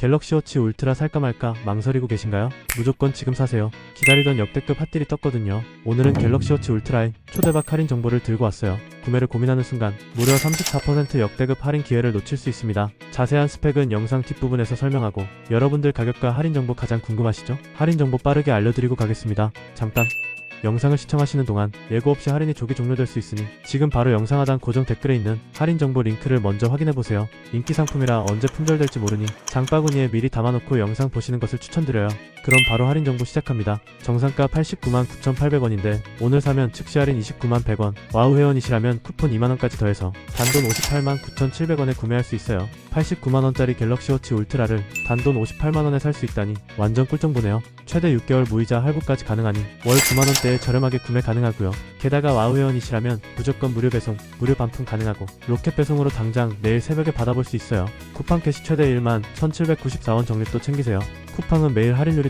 갤럭시 워치 울트라 살까 말까 망설이고 계신가요? 무조건 지금 사세요. 기다리던 역대급 핫딜이 떴거든요. 오늘은 갤럭시 워치 울트라의 초대박 할인 정보를 들고 왔어요. 구매를 고민하는 순간 무려 34% 역대급 할인 기회를 놓칠 수 있습니다. 자세한 스펙은 영상 뒷부분에서 설명하고 여러분들 가격과 할인 정보 가장 궁금하시죠? 할인 정보 빠르게 알려드리고 가겠습니다. 잠깐 영상을 시청하시는 동안 예고 없이 할인이 조기 종료될 수 있으니 지금 바로 영상 하단 고정 댓글에 있는 할인 정보 링크를 먼저 확인해보세요. 인기 상품이라 언제 품절될지 모르니 장바구니에 미리 담아놓고 영상 보시는 것을 추천드려요. 그럼 바로 할인 정보 시작합니다. 정상가 89만 9,800원인데 오늘 사면 즉시 할인 29만 100원, 와우 회원이시라면 쿠폰 2만원까지 더해서 단돈 58만 9,700원에 구매할 수 있어요. 89만원짜리 갤럭시 워치 울트라를 단돈 58만원에 살 수 있다니 완전 꿀정보네요. 최대 6개월 무이자 할부까지 가능하니 월 9만원대에 저렴하게 구매 가능하고요. 게다가 와우 회원이시라면 무조건 무료 배송, 무료 반품 가능하고 로켓 배송으로 당장 내일 새벽에 받아볼 수 있어요. 쿠팡 캐시 최대 1만 1794원 적립도 챙기세요. 쿠팡은 매일 할인율이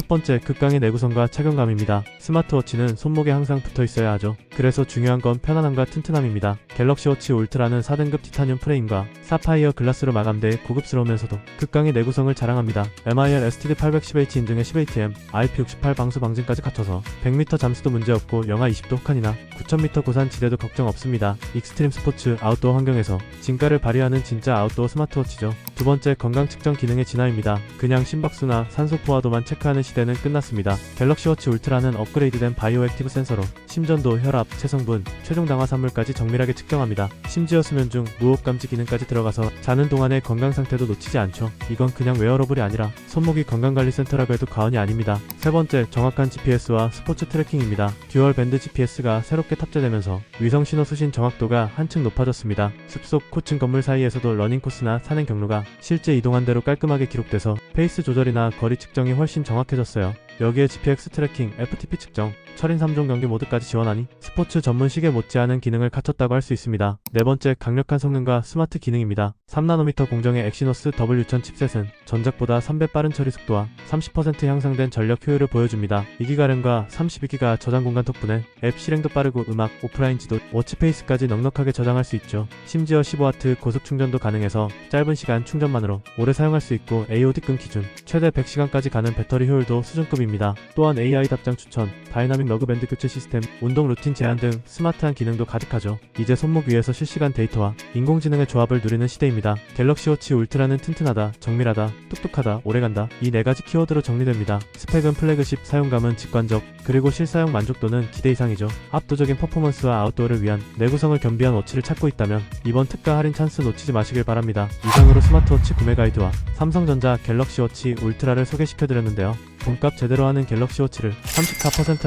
첫 번째, 극강의 내구성과 착용감입니다. 스마트워치는 손목에 항상 붙어 있어야 하죠. 그래서 중요한 건 편안함과 튼튼함입니다. 갤럭시 워치 울트라는 4등급 티타늄 프레임과 사파이어 글라스로 마감돼 고급스러우면서도 극강의 내구성을 자랑합니다. MIR STD810H 인증의 10ATM, IP68 방수 방진까지 갖춰서 100m 잠수도 문제없고 영하 20도 혹한이나 9000m 고산 지대도 걱정 없습니다. 익스트림 스포츠 아웃도어 환경에서 진가를 발휘하는 진짜 아웃도어 스마트워치죠. 두 번째 건강 측정 기능의 진화입니다. 그냥 심박수나 산소 포화도만 체크하는 시대는 끝났습니다. 갤럭시 워치 울트라는 업그레이드된 바이오 액티브 센서로 심전도, 혈압, 체성분, 최종 당화 산물까지 정밀하게 측정합니다. 심지어 수면 중 무호흡 감지 기능까지 들어가서 자는 동안의 건강 상태도 놓치지 않죠. 이건 그냥 웨어러블이 아니라 손목이 건강관리센터라고 해도 과언이 아닙니다. 세 번째, 정확한 GPS와 스포츠 트래킹입니다. 듀얼 밴드 GPS가 새롭게 탑재되면서 위성 신호 수신 정확도가 한층 높아졌습니다. 숲속 코층 건물 사이에서도 러닝 코스나 산행 경로가 실제 이동한 대로 깔끔하게 기록돼서 페이스 조절이나 거리 측정이 훨씬 정확해졌어요. 여기에 GPX 트래킹, FTP 측정, 철인 3종 경기 모드까지 지원하니 스포츠 전문 시계 못지않은 기능을 갖췄다고 할 수 있습니다. 네 번째, 강력한 성능과 스마트 기능입니다. 3나노미터 공정의 엑시노스 W1000 칩셋은 전작보다 3배 빠른 처리 속도와 30% 향상된 전력 효율을 보여줍니다. 2기가 램과 32기가 저장 공간 덕분에 앱 실행도 빠르고 음악, 오프라인 지도, 워치페이스까지 넉넉하게 저장할 수 있죠. 심지어 15W 고속 충전도 가능해서 짧은 시간 충전만으로 오래 사용할 수 있고 AOD 끈 기준 최대 100시간까지 가는 배터리 효율도 수준급입니다. 또한 AI 답장 추천, 다이나믹 러그밴드 교체 시스템, 운동 루틴 제한 등 스마트한 기능도 가득하죠. 이제 손목 위에서 실시간 데이터와 인공지능의 조합을 누리는 시대입니다. 갤럭시 워치 울트라는 튼튼하다, 정밀하다, 똑똑하다, 오래간다 이 네 가지 키워드로 정리됩니다. 스펙은 플래그십, 사용감은 직관적, 그리고 실사용 만족도는 기대 이상이죠. 압도적인 퍼포먼스와 아웃도어를 위한 내구성을 겸비한 워치를 찾고 있다면 이번 특가 할인 찬스 놓치지 마시길 바랍니다. 이상으로 스마트워치 구매 가이드와 삼성전자 갤럭시 워치 울트라를 소개시켜드렸는데요. 돈값 제대로 하는 갤럭시 워치를 34%